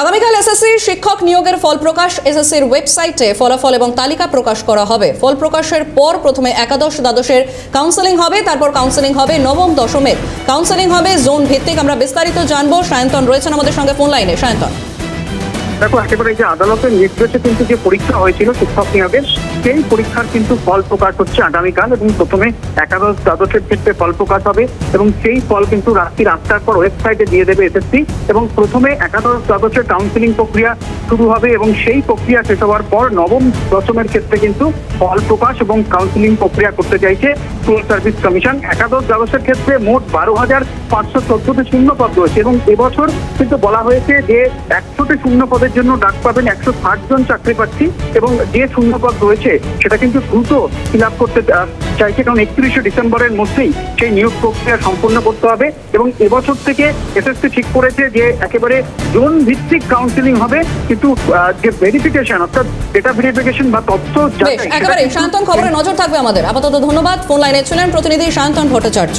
আগামীকাল এসএসসি শিক্ষক নিয়োগের ফল প্রকাশ এসএসসির ওয়েবসাইটে ফলাফল এবং তালিকা প্রকাশ করা হবে। ফল প্রকাশের পর প্রথমে একাদশ দ্বাদশের কাউন্সেলিং হবে, তারপর কাউন্সেলিং হবে নবম দশমের। কাউন্সেলিং হবে জোন ভিত্তিক। আমরা বিস্তারিত জানব। সায়ন্তন রয়েছেন আমাদের সঙ্গে ফোন লাইনে। সায়ন্তন। দেখো, একেবারে যে আদালতের নির্দেশে কিন্তু যে পরীক্ষা হয়েছিল শিক্ষক নিয়োগের, সেই পরীক্ষার কিন্তু ফল প্রকাশ হচ্ছে আগামীকাল এবং প্রথমে একাদশ দ্বাদশের ক্ষেত্রে ফল প্রকাশ হবে এবং সেই ফল কিন্তু রাত্রির আটটার পর ওয়েবসাইটে দিয়ে দেবে এসএসসি এবং প্রথমে একাদশ দ্বাদশের কাউন্সিলিং প্রক্রিয়া শুরু হবে এবং সেই প্রক্রিয়া শেষ হওয়ার পর নবম দশমের ক্ষেত্রে কিন্তু ফল প্রকাশ এবং কাউন্সিলিং প্রক্রিয়া করতে চাইছে স্কুল সার্ভিস কমিশন একাদশ দ্বাদশের ক্ষেত্রে মোট বারো হাজার পাঁচশো চোদ্দটি শূন্য পদ রয়েছে এবং এবছর কিন্তু বলা হয়েছে যে একশোটি শূন্য পদের জন্য ডাক পাবেন একশো ষাট জন চাকরি প্রার্থী এবং যে শূন্য পদ রয়েছে সেটা কিন্তু দ্রুত ফিল আপ করতে চাইছে। কারণ একত্রিশে ডিসেম্বরের মধ্যেই সেই নিয়োগ প্রক্রিয়া সম্পন্ন করতে হবে এবং এবছর থেকে এসএসসি ঠিক করেছে যে একেবারে জোন ভিত্তিক কাউন্সিলিং হবে। কিন্তু যে ভেরিফিকেশন অর্থাৎ ডেটা ভেরিফিকেশন বা তথ্য একেবারে সায়ন্তন খবরে নজর থাকবে আমাদের। আপাতত ধন্যবাদ। ফোন লাইনে ছিলেন প্রতিনিধি সায়ন্তন ভট্টাচার্য।